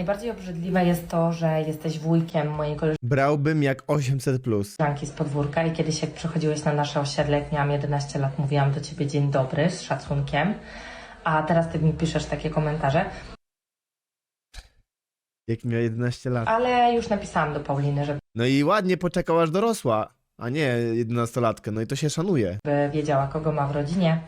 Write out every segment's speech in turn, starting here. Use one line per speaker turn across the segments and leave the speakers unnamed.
Najbardziej obrzydliwe jest to, że jesteś wujkiem mojej
Brałbym jak 800 plus.
koleżanki z podwórka i kiedyś jak przychodziłeś na nasze osiedle, jak miałam 11 lat, mówiłam do ciebie dzień dobry z szacunkiem, a teraz ty mi piszesz takie komentarze,
Jak miał 11 lat.
ale już napisałam do Pauliny, żeby
No i ładnie poczekał aż dorosła, a nie 11-latkę. No i to się szanuje.
wiedziała, kogo ma w rodzinie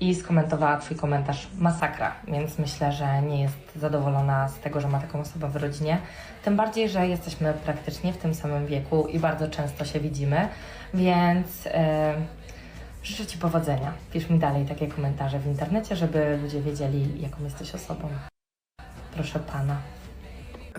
i skomentowała twój komentarz masakra, więc myślę, że nie jest zadowolona z tego, że ma taką osobę w rodzinie. Tym bardziej, że jesteśmy praktycznie w tym samym wieku i bardzo często się widzimy, więc e, życzę Ci powodzenia. Pisz mi dalej takie komentarze w internecie, żeby ludzie wiedzieli, jaką jesteś osobą. Proszę Pana.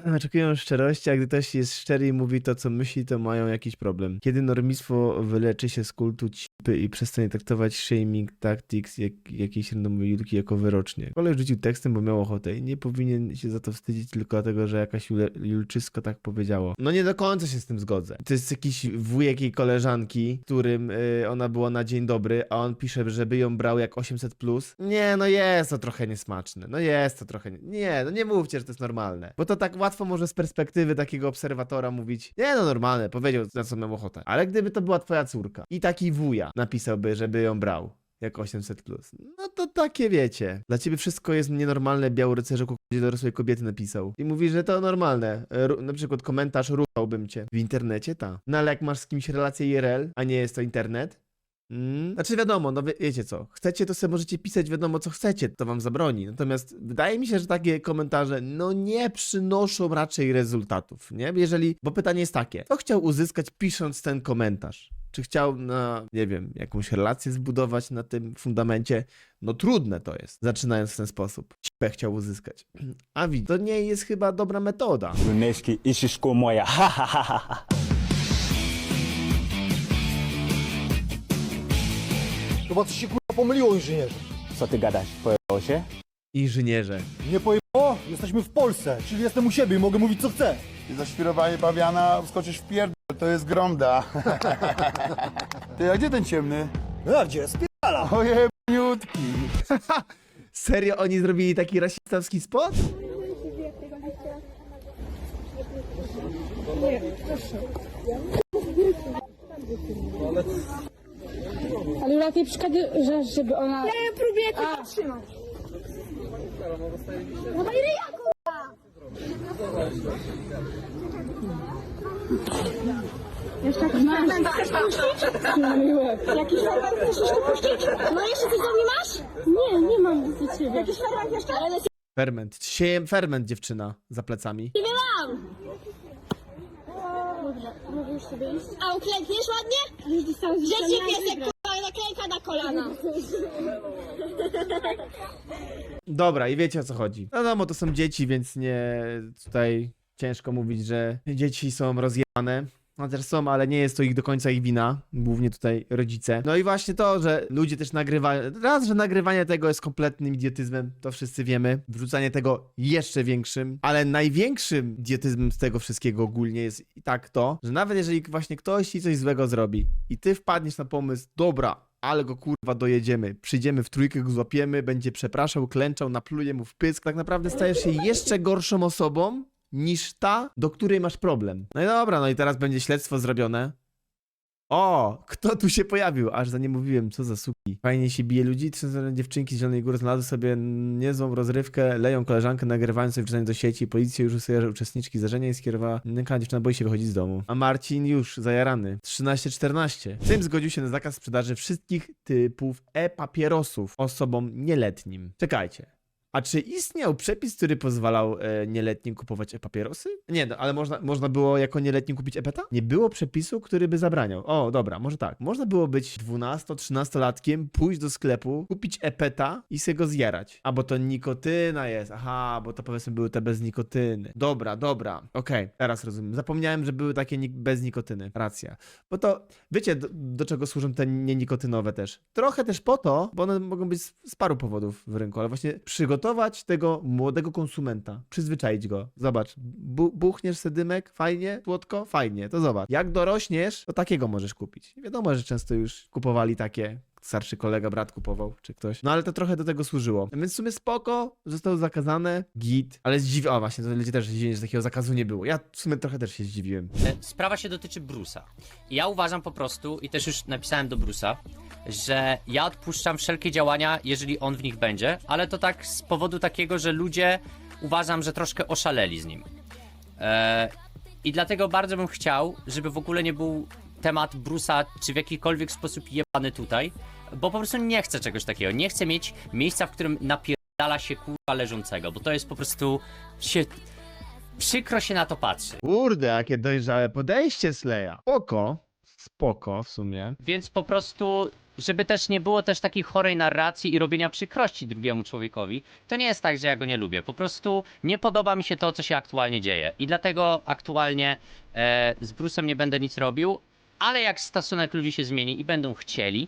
Oczekują szczerości, a gdy ktoś jest szczery i mówi to, co myśli, to mają jakiś problem. Kiedy normistwo wyleczy się z kultu cipy i przestanie traktować shaming tactics jak jakiejś randomowej Julki jako wyrocznie. Kolej rzucił tekstem, bo miał ochotę i nie powinien się za to wstydzić tylko dlatego, że jakaś Julczysko tak powiedziało. No nie do końca się z tym zgodzę. To jest jakiś wujek jej koleżanki, którym y, ona była na dzień dobry, a on pisze, żeby ją brał jak 800+. Plus. Nie, no jest to trochę niesmaczne. No jest to trochę... Nie, nie, no nie mówcie, że to jest normalne. Bo to tak łatwo może z perspektywy takiego obserwatora mówić, nie no normalne, powiedział na co miał ochotę. Ale gdyby to była twoja córka i taki wuja napisałby, żeby ją brał jak 800 plus. No to takie wiecie. Dla ciebie wszystko jest nienormalne, biały rycerzu kukudzie dorosłej kobiety napisał. I mówi, że to normalne. Ru- na przykład komentarz ruchałbym cię. W internecie ta. No ale jak masz z kimś relację IRL, a nie jest to internet, Mm. Znaczy wiadomo, no wie, wiecie co, chcecie to sobie możecie pisać wiadomo co chcecie, to wam zabroni. Natomiast wydaje mi się, że takie komentarze no nie przynoszą raczej rezultatów, nie? Jeżeli, bo pytanie jest takie, co chciał uzyskać pisząc ten komentarz? Czy chciał na, nie wiem, jakąś relację zbudować na tym fundamencie? No trudne to jest, zaczynając w ten sposób. Cipę chciał uzyskać. A widz, to nie jest chyba dobra metoda.
Bruneczki i szyszko moja. Ha, ha, ha, ha,
Chyba coś się kurwa pomyliło inżynierze.
Co ty gadasz? Pojebało się?
Inżynierze.
Nie pojebało? Jesteśmy w Polsce, czyli jestem u siebie i mogę mówić co chcę.
I zaśpirowanie pawiana wskoczysz w pierdol, to jest gromda. Ty, a gdzie ten ciemny?
No a gdzie? Spierdala.
Ojebniutki.
Serio oni zrobili taki rasistowski spot?
Ale lepiej przeszkadzasz, żeby ona...
Ja próbuję tylko trzymać. No to ile ja kurwa? Jeszcze jakiś fragment chcesz puścić? Jakiś fragment chcesz jeszcze puścić? No jeszcze coś do mnie masz?
Nie, nie mam do ciebie.
Jakiś fragment jeszcze? Ale
Ferment. Siejem ferment dziewczyna za plecami.
nie mam!
Mogę już sobie iść?
A uklękniesz ładnie?
Dostałeś
Gdzie ci piesek na kolana?
Dobra, i wiecie o co chodzi. No wiadomo, to są dzieci, więc nie tutaj ciężko mówić, że dzieci są rozjebane. No też są, ale nie jest to ich do końca ich wina, głównie tutaj rodzice. No i właśnie to, że ludzie też nagrywają, raz, że nagrywanie tego jest kompletnym idiotyzmem, to wszyscy wiemy, wrzucanie tego jeszcze większym, ale największym idiotyzmem z tego wszystkiego ogólnie jest i tak to, że nawet jeżeli właśnie ktoś ci coś złego zrobi i ty wpadniesz na pomysł, dobra, ale go kurwa dojedziemy. Przyjdziemy w trójkę, go złapiemy, będzie przepraszał, klęczał, napluje mu w pysk. Tak naprawdę stajesz się jeszcze gorszą osobą niż ta, do której masz problem. No i dobra, no i teraz będzie śledztwo zrobione. O, kto tu się pojawił? Aż za nie mówiłem, co za suki. Fajnie się bije ludzi, trzy dziewczynki z Zielonej Góry znalazły sobie niezłą rozrywkę, leją koleżankę, nagrywają sobie wrzucanie do sieci. Policja już usłyszała, uczestniczki zdarzenia i skierowała nękana dziewczyna boi się wychodzić z domu. A Marcin już zajarany. 13-14. Sejm zgodził się na zakaz sprzedaży wszystkich typów e-papierosów osobom nieletnim. Czekajcie. A czy istniał przepis, który pozwalał e, nieletnim kupować e-papierosy? Nie, no, ale można, można było jako nieletnim kupić e-peta? Nie było przepisu, który by zabraniał. O, dobra, może tak. Można było być 12-13-latkiem, pójść do sklepu, kupić e-peta i sobie go zjarać. A bo to nikotyna jest. Aha, bo to powiedzmy były te bez nikotyny. Dobra, dobra. Okej, teraz rozumiem. Zapomniałem, że były takie bez nikotyny. Racja. Bo to, wiecie, do, do czego służą te nienikotynowe też? Trochę też po to, bo one mogą być z, z paru powodów w rynku, ale właśnie przygotować tego młodego konsumenta, przyzwyczaić go. Zobacz, bu buchniesz se dymek, fajnie, słodko, fajnie, to zobacz. Jak dorośniesz, to takiego możesz kupić. Wiadomo, że często już kupowali takie starszy kolega, brat kupował, czy ktoś. No ale to trochę do tego służyło. Więc w sumie spoko, zostało zakazane, git, ale zdziwi... O właśnie, to ludzie też zdziwieni, że takiego zakazu nie było. Ja w sumie trochę też się zdziwiłem.
E, Sprawa się dotyczy Brusa. Ja uważam po prostu, i też już napisałem do Brusa, że ja odpuszczam wszelkie działania, jeżeli on w nich będzie, ale to tak z powodu takiego, że ludzie uważam, że troszkę oszaleli z nim. E, I dlatego bardzo bym chciał, żeby w ogóle nie był temat Brusa, czy w jakikolwiek sposób jebany tutaj, bo po prostu nie chcę czegoś takiego. Nie chcę mieć miejsca, w którym napierdala się kurwa leżącego, bo to jest po prostu się... Przykro się na to patrzy.
Kurde, jakie dojrzałe podejście Sleja. Spoko, spoko w sumie.
Więc po prostu, żeby też nie było też takiej chorej narracji i robienia przykrości drugiemu człowiekowi, to nie jest tak, że ja go nie lubię. Po prostu nie podoba mi się to, co się aktualnie dzieje. I dlatego aktualnie e, z Brusem nie będę nic robił, ale jak stosunek ludzi się zmieni i będą chcieli,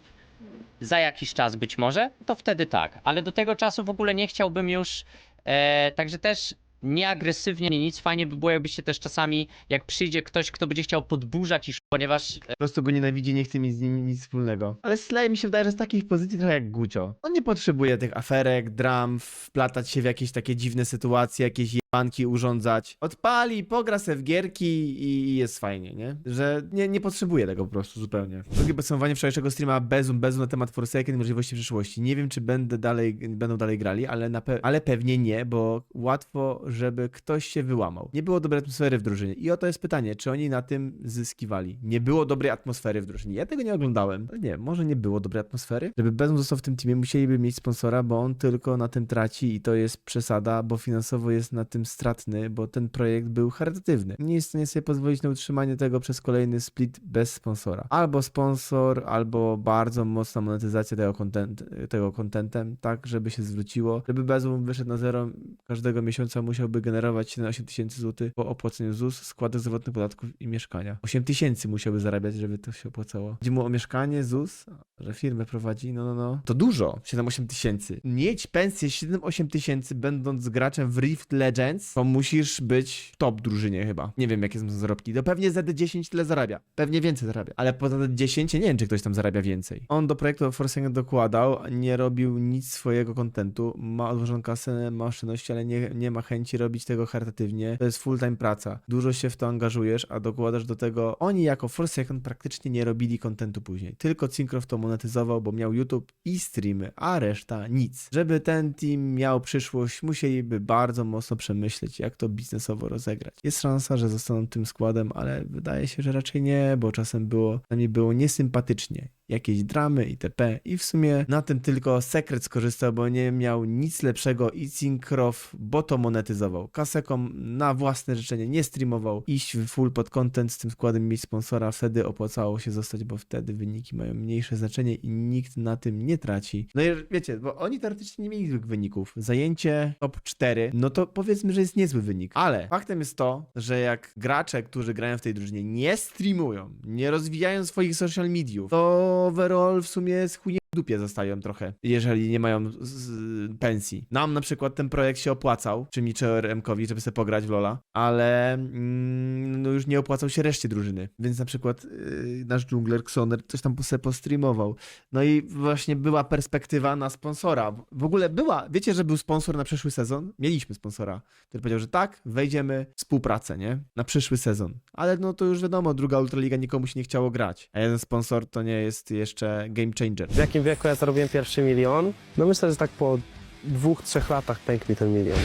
za jakiś czas być może, to wtedy tak. Ale do tego czasu w ogóle nie chciałbym już, e, także też nieagresywnie, nie nic. Fajnie by było, jakbyście też czasami, jak przyjdzie ktoś, kto będzie chciał podburzać, iż, ponieważ
Po prostu go nienawidzi, nie chce mieć z nim nic wspólnego. Ale Slay mi się wydaje, że z takiej pozycji trochę jak Gucio. On nie potrzebuje tych aferek, dram, wplatać się w jakieś takie dziwne sytuacje, jakieś jebanki urządzać. Odpali, pogra se w gierki i jest fajnie, nie? Że nie, nie potrzebuje tego po prostu zupełnie. Drugie podsumowanie wczorajszego streama Bezum, Bezum na temat Forsaken i możliwości przyszłości. Nie wiem, czy będę dalej, będą dalej grali, ale, na pe- ale pewnie nie, bo łatwo, żeby ktoś się wyłamał. Nie było dobrej atmosfery w drużynie. I oto jest pytanie, czy oni na tym zyskiwali? Nie było dobrej atmosfery w drużynie. Ja tego nie oglądałem. Ale nie, może nie było dobrej atmosfery. Żeby Bezum został w tym teamie, musieliby mieć sponsora, bo on tylko na tym traci i to jest przesada, bo finansowo jest na tym stratny, bo ten projekt był charytatywny. Nie jest w stanie sobie pozwolić na utrzymanie tego przez kolejny split bez sponsora. Albo sponsor, albo bardzo mocna monetyzacja tego, content, tego contentem, tak, żeby się zwróciło. Żeby Bezum wyszedł na zero, każdego miesiąca musiałby generować 7-8 tysięcy złotych po opłaceniu ZUS, składek zdrowotnych, podatków i mieszkania. 8 tysięcy musiałby zarabiać, żeby to się opłacało. Chodzi mu o mieszkanie, ZUS, że firmę prowadzi, no no no. To dużo, 7-8 tysięcy. Mieć pensję 7-8 tysięcy będąc graczem w Rift Legends, to musisz być top drużynie chyba. Nie wiem jakie są zarobki. To pewnie ZD10 tyle zarabia. Pewnie więcej zarabia. Ale poza ZD10 nie wiem czy ktoś tam zarabia więcej. On do projektu Forsaken dokładał, nie robił nic swojego kontentu, ma odłożoną kasę, ma oszczędności, ale nie, nie ma chęci robić tego charytatywnie. To jest full-time praca. Dużo się w to angażujesz, a dokładasz do tego, oni jako Forsaken praktycznie nie robili kontentu później. Tylko Cinkrof to monetyzował, bo miał YouTube i streamy, a reszta nic. Żeby ten team miał przyszłość, musieliby bardzo mocno przemyśleć, jak to biznesowo rozegrać. Jest szansa, że zostaną tym składem, ale wydaje się, że raczej nie, bo czasem było, przynajmniej było niesympatycznie. Jakieś dramy itp. I w sumie na tym tylko sekret skorzystał, bo nie miał nic lepszego i Cinkrof, bo to monetyzował. Kasekom na własne życzenie nie streamował. Iść w full pod content z tym składem mieć sponsora, wtedy opłacało się zostać, bo wtedy wyniki mają mniejsze znaczenie i nikt na tym nie traci. No i wiecie, bo oni teoretycznie nie mieli złych wyników. Zajęcie top 4, no to powiedzmy, że jest niezły wynik. Ale faktem jest to, że jak gracze, którzy grają w tej drużynie nie streamują, nie rozwijają swoich social mediów, to overall w sumie chujem w dupie zostają trochę, jeżeli nie mają z- pensji. Nam na przykład ten projekt się opłacał, czy mi, czy RM-kowi, żeby sobie pograć w Lola, ale mm, no już nie opłacał się reszcie drużyny. Więc na przykład yy, nasz dżungler Xoner coś tam sobie postreamował. No i właśnie była perspektywa na sponsora. W ogóle była, wiecie, że był sponsor na przyszły sezon? Mieliśmy sponsora, który powiedział, że tak, wejdziemy w współpracę, nie? Na przyszły sezon. Ale no to już wiadomo, druga Ultraliga nikomu się nie chciało grać. A jeden sponsor to nie jest jeszcze game changer.
W jakim wieku ja zarobiłem pierwszy milion? No myślę, że tak po dwóch, trzech latach pękł mi ten milion.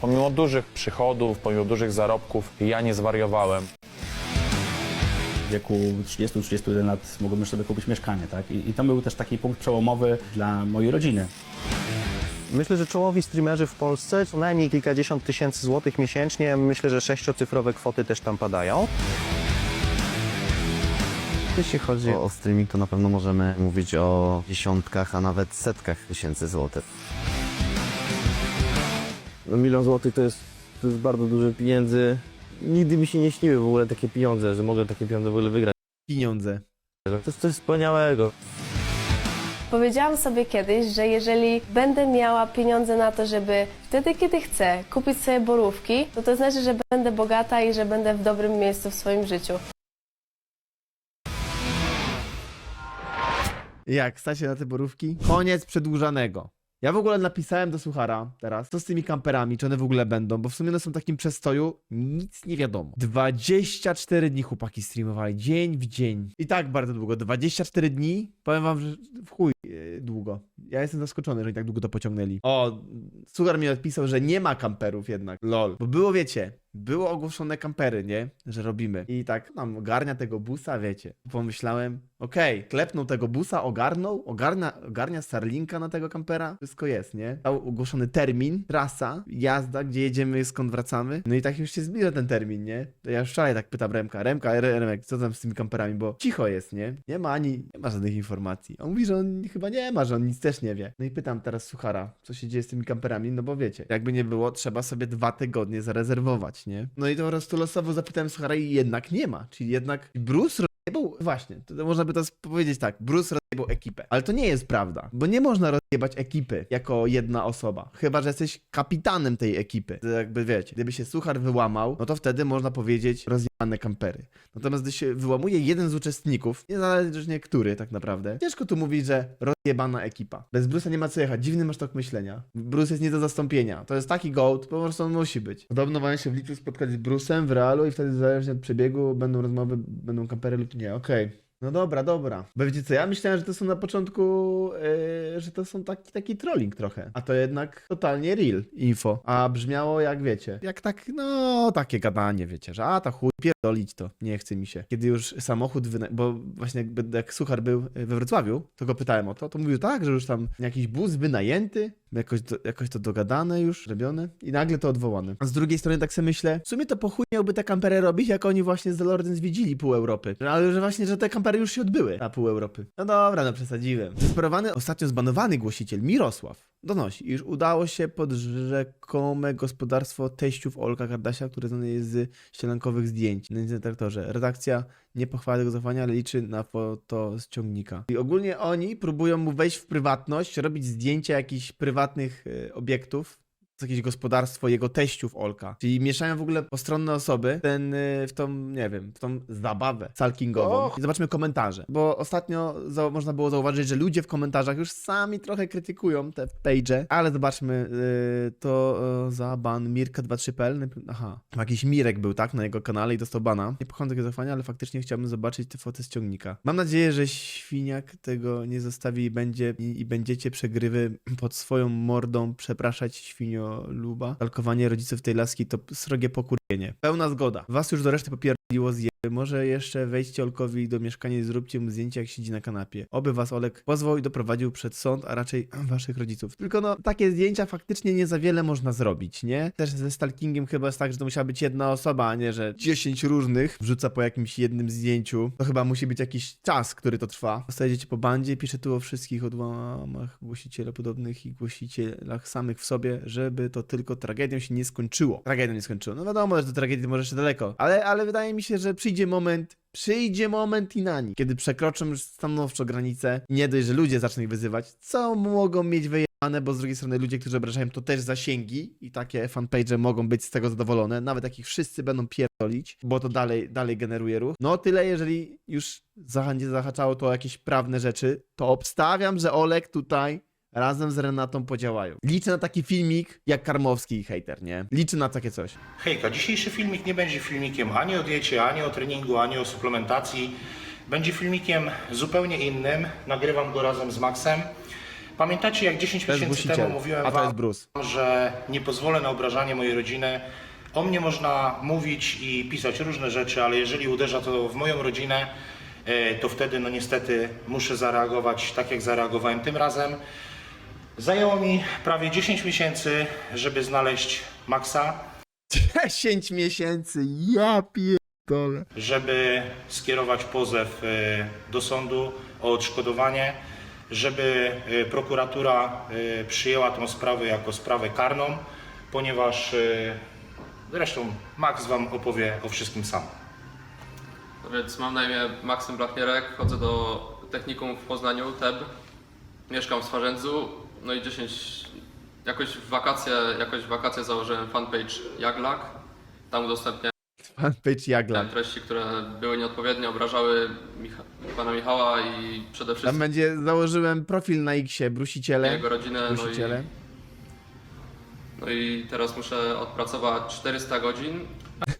Pomimo dużych przychodów, pomimo dużych zarobków, ja nie zwariowałem.
W wieku 30-31 lat mogłem już sobie kupić mieszkanie, tak? I, I to był też taki punkt przełomowy dla mojej rodziny.
Myślę, że czołowi streamerzy w Polsce co najmniej kilkadziesiąt tysięcy złotych miesięcznie. Myślę, że sześciocyfrowe kwoty też tam padają. Jeśli chodzi
O, o streaming to na pewno możemy mówić o dziesiątkach, a nawet setkach tysięcy złotych.
no, milion złotych, to jest, to jest bardzo dużo pieniędzy. Nigdy mi się nie śniły w ogóle takie pieniądze, że mogę takie pieniądze w ogóle wygrać.
Pieniądze.
To jest coś wspaniałego.
Powiedziałam sobie kiedyś, że jeżeli będę miała pieniądze na to, żeby wtedy, kiedy chcę, kupić sobie borówki, to to znaczy, że będę bogata i że będę w dobrym miejscu w swoim życiu.
Jak, stacie na te borówki? Koniec przedłużanego. Ja w ogóle napisałem do Suchara teraz, co z tymi kamperami, czy one w ogóle będą, bo w sumie one są w takim przestoju, nic nie wiadomo. 24 dni chłopaki streamowali, dzień w dzień. I tak bardzo długo, 24 dni, powiem wam, że w chuj długo. Ja jestem zaskoczony, że oni tak długo to pociągnęli. O, Suchar mi odpisał, że nie ma kamperów jednak, lol. Bo było, wiecie, było ogłoszone kampery, nie? Że robimy. I tak, mam ogarnia tego busa, wiecie. Pomyślałem, okej, klepnął tego busa, ogarnął, ogarnia, ogarnia Starlinka na tego kampera, wszystko jest, nie? Dał ogłoszony termin, trasa, jazda, gdzie jedziemy, skąd wracamy. No i tak już się zbliża ten termin, nie? To ja już wczoraj tak pytam Remka, Remka, Remek, co tam z tymi kamperami, bo cicho jest, nie? Nie ma ani, nie ma żadnych informacji. On mówi, że on chyba nie ma, że on nic też nie wie. No i pytam teraz Suchara, co się dzieje z tymi kamperami, no bo wiecie, jakby nie było, trzeba sobie dwa tygodnie zarezerwować, nie? No i to po prostu losowo zapytałem Suchara i jednak nie ma, czyli jednak Bruce rozjebał, właśnie, to, można by to powiedzieć tak, Bruce rozjebał ekipę, ale to nie jest prawda, bo nie można rozjebać ekipy jako jedna osoba, chyba, że jesteś kapitanem tej ekipy, to jakby wiecie, gdyby się Suchar wyłamał, no to wtedy można powiedzieć rozjebane kampery, natomiast gdy się wyłamuje jeden z uczestników, niezależnie który tak naprawdę, ciężko tu mówić, że rozjebana ekipa. Bez Bruce'a nie ma co jechać, dziwny masz tok myślenia. Bruce jest nie do zastąpienia, to jest taki gołd, po prostu on musi być. Podobno mają się w lipcu spotkać z Bruce'em w realu i wtedy zależnie od przebiegu będą rozmowy, będą kampery lub nie, okej. No dobra, dobra. Bo wiecie co, ja myślałem, że to są na początku, yy, że to są taki, taki trolling trochę. A to jednak totalnie real info. A brzmiało jak wiecie, jak tak, no takie gadanie, wiecie, że a ta chuj, pierdolić to, nie chce mi się. Kiedy już samochód, wyna- bo właśnie jakby jak Suchar był we Wrocławiu, to go pytałem o to, to mówił tak, że już tam jakiś bus wynajęty, jakoś, do, jakoś to dogadane już, robione i nagle to odwołane. A z drugiej strony tak sobie myślę, w sumie to po chuj miałby te kampery robić, jak oni właśnie z The Lorden zwiedzili pół Europy. Ale że właśnie, że te kampery już się odbyły na pół Europy. No dobra, no przesadziłem. Zdesperowany, ostatnio zbanowany głosiciel Mirosław donosi, iż udało się pod rzekome gospodarstwo teściów Olka Kardasia, które znane jest z ścielankowych zdjęć na internetraktorze. Redakcja nie pochwala tego zachowania, ale liczy na foto z ciągnika. I ogólnie oni próbują mu wejść w prywatność, robić zdjęcia jakichś prywatnych e, obiektów, jakieś gospodarstwo jego teściów Olka. Czyli mieszają w ogóle postronne osoby ten, y, w tą, nie wiem, w tą zabawę salkingową. I zobaczmy komentarze. Bo ostatnio za, można było zauważyć, że ludzie w komentarzach już sami trochę krytykują te page, ale zobaczmy, y, to y, za ban Mirka23.pl. najpierw- Aha, jakiś Mirek był, tak, na jego kanale i dostał bana. Nie pochłam tego zachowania, ale faktycznie chciałbym zobaczyć te foty z ciągnika. Mam nadzieję, że świniak tego nie zostawi i będzie i, i będziecie przegrywy pod swoją mordą przepraszać świnio luba. Talkowanie rodziców tej laski to srogie pokurwienie. Pełna zgoda. Was już do reszty popierdoliło zje. Może jeszcze wejdźcie Olkowi do mieszkania i zróbcie mu zdjęcie, jak siedzi na kanapie. Oby was Olek pozwał i doprowadził przed sąd, a raczej waszych rodziców. Tylko no, takie zdjęcia faktycznie nie za wiele można zrobić, nie? Też ze stalkingiem chyba jest tak, że to musiała być jedna osoba, a nie, że 10 różnych wrzuca po jakimś jednym zdjęciu. To chyba musi być jakiś czas, który to trwa. Dostajecie po bandzie, pisze tu o wszystkich odłamach głosiciela podobnych i głosicielach samych w sobie, żeby to tylko tragedią się nie skończyło. Tragedią nie skończyło. No wiadomo, że do tragedii może jeszcze daleko, ale, ale wydaje mi się, że przyjdzie moment, przyjdzie moment i na nim, kiedy przekroczą już stanowczo granicę nie dość, że ludzie zaczną ich wyzywać, co mogą mieć wyjebane, bo z drugiej strony ludzie, którzy obrażają, to też zasięgi i takie fanpage mogą być z tego zadowolone, nawet jak ich wszyscy będą pierdolić, bo to dalej, dalej generuje ruch. No tyle, jeżeli już zaha- zahaczało to o jakieś prawne rzeczy, to obstawiam, że Olek tutaj razem z Renatą podziałają. Liczę na taki filmik jak Karmowski i hater, nie? Liczę na takie coś.
Hejka, dzisiejszy filmik nie będzie filmikiem ani o diecie, ani o treningu, ani o suplementacji. Będzie filmikiem zupełnie innym. Nagrywam go razem z Maxem. Pamiętacie, jak 10
To jest
miesięcy temu mówiłem
a to
wam,
jest Bruce.
że nie pozwolę na obrażanie mojej rodziny. O mnie można mówić i pisać różne rzeczy, ale jeżeli uderza to w moją rodzinę, e, to wtedy no niestety muszę zareagować tak, jak zareagowałem tym razem. Zajęło mi prawie 10 miesięcy, żeby znaleźć Maxa.
10 miesięcy, ja pierdolę.
żeby skierować pozew e, do sądu o odszkodowanie, żeby e, prokuratura e, przyjęła tą sprawę jako sprawę karną, ponieważ zresztą Max Wam opowie o wszystkim sam.
No więc mam na imię Maksym Blachnierek, chodzę do technikum w Poznaniu, TEB. Mieszkam w Swarzędzu, no i 10, jakoś w wakacje, jakoś w wakacje założyłem fanpage Jaglak. Tam udostępniam
Fanpage Jagla.
treści, które były nieodpowiednie, obrażały Micha pana Michała i przede
Tam
wszystkim
będzie, założyłem profil na X-ie, brusiciele.
jego rodzinę. No i,
Brusiciele.
no i teraz muszę odpracować 400 godzin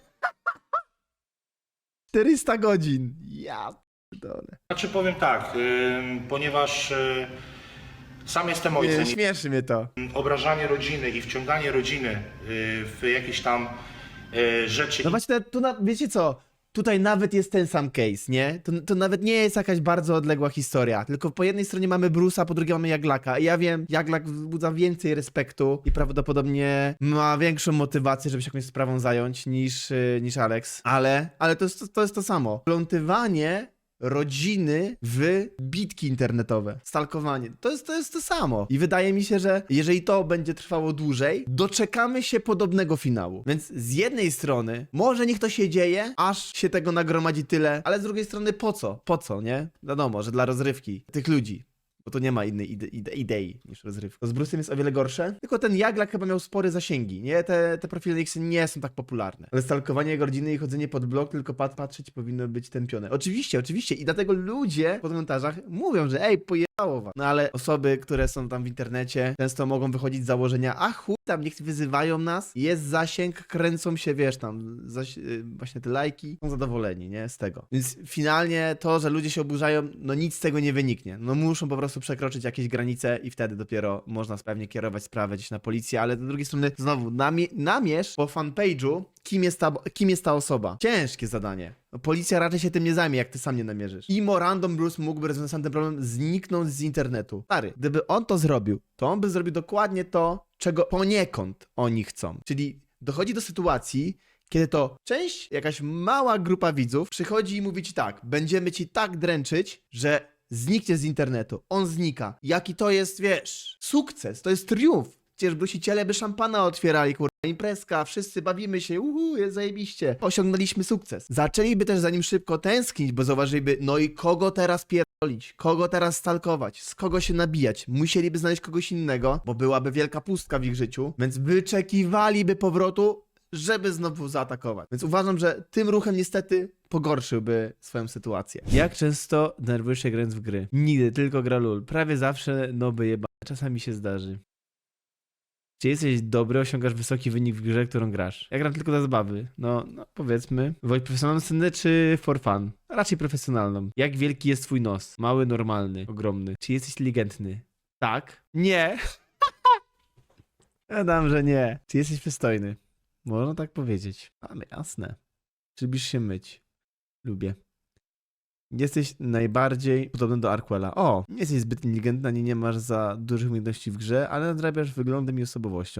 400 godzin. Ja pierdolę.
Znaczy powiem tak, ponieważ y, sam jestem
Nie,
ojcem.
śmieszy mnie to.
obrażanie rodziny i wciąganie rodziny y, w jakieś tam y, rzeczy
No właśnie, tu na, wiecie co? Tutaj nawet jest ten sam case, nie? To, to nawet nie jest jakaś bardzo odległa historia. Tylko po jednej stronie mamy Brusa, po drugiej mamy Jaglaka. I ja wiem, Jaglak wzbudza więcej respektu i prawdopodobnie ma większą motywację, żeby się jakąś sprawą zająć niż, y, niż Alex. Ale, ale to jest to, to jest to samo. Plątywanie rodziny w bitki internetowe, stalkowanie. To jest, to jest to samo. I wydaje mi się, że jeżeli to będzie trwało dłużej, doczekamy się podobnego finału. Więc z jednej strony, może niech to się dzieje, aż się tego nagromadzi tyle, ale z drugiej strony po co? Po co, nie? Wiadomo, że dla rozrywki tych ludzi. Bo to nie ma innej ide ide idei niż rozrywka. Z Bruce'em jest o wiele gorsze. Tylko ten Jaglak chyba miał spore zasięgi, nie? Te, te profile X nie są tak popularne. Ale stalkowanie jego rodziny i chodzenie pod blok, tylko pat patrzeć powinno być tępione. Oczywiście, oczywiście. I dlatego ludzie w komentarzach mówią, że ej, wam. No ale osoby, które są tam w internecie, często mogą wychodzić z założenia, a chuj tam, niech wyzywają nas, jest zasięg, kręcą się, wiesz, tam, zaś, y, właśnie te lajki, są zadowoleni, nie? Z tego. Więc finalnie to, że ludzie się oburzają, no nic z tego nie wyniknie. No muszą po prostu przekroczyć jakieś granice i wtedy dopiero można pewnie kierować sprawę gdzieś na policję, ale z drugiej strony znowu namie namierz po fanpage'u, kim jest, ta, kim jest ta osoba. Ciężkie zadanie. No, policja raczej się tym nie zajmie, jak ty sam nie namierzysz. I Morandom Bruce mógłby rozwiązać ten problem zniknąć z internetu. Stary, gdyby on to zrobił, to on by zrobił dokładnie to, czego poniekąd oni chcą. Czyli dochodzi do sytuacji, kiedy to część, jakaś mała grupa widzów przychodzi i mówi ci tak, będziemy ci tak dręczyć, że zniknie z internetu. On znika. Jaki to jest, wiesz, sukces, to jest triumf. Przecież brusiciele by szampana otwierali, kurwa, imprezka, wszyscy bawimy się, uhu, jest zajebiście. Osiągnęliśmy sukces. Zaczęliby też za nim szybko tęsknić, bo zauważyliby, no i kogo teraz pierdolić, kogo teraz stalkować, z kogo się nabijać. Musieliby znaleźć kogoś innego, bo byłaby wielka pustka w ich życiu, więc wyczekiwaliby powrotu, żeby znowu zaatakować. Więc uważam, że tym ruchem niestety pogorszyłby swoją sytuację. Jak często denerwujesz się grając w gry? Nigdy, tylko gra lul. Prawie zawsze noby jeba. Czasami się zdarzy. Czy jesteś dobry, osiągasz wysoki wynik w grze, którą grasz? Ja gram tylko dla zabawy. No, no powiedzmy. Wojt profesjonalną scenę czy for fun? Raczej profesjonalną. Jak wielki jest twój nos? Mały, normalny, ogromny. Czy jesteś inteligentny? Tak. Nie. ja dam, że nie. Czy jesteś przystojny? Można tak powiedzieć. Ale jasne. Czy lubisz się myć? Lubię. Jesteś najbardziej podobny do Arquela. O, nie jesteś zbyt inteligentna, nie, nie masz za dużych umiejętności w grze, ale nadrabiasz wyglądem i osobowością.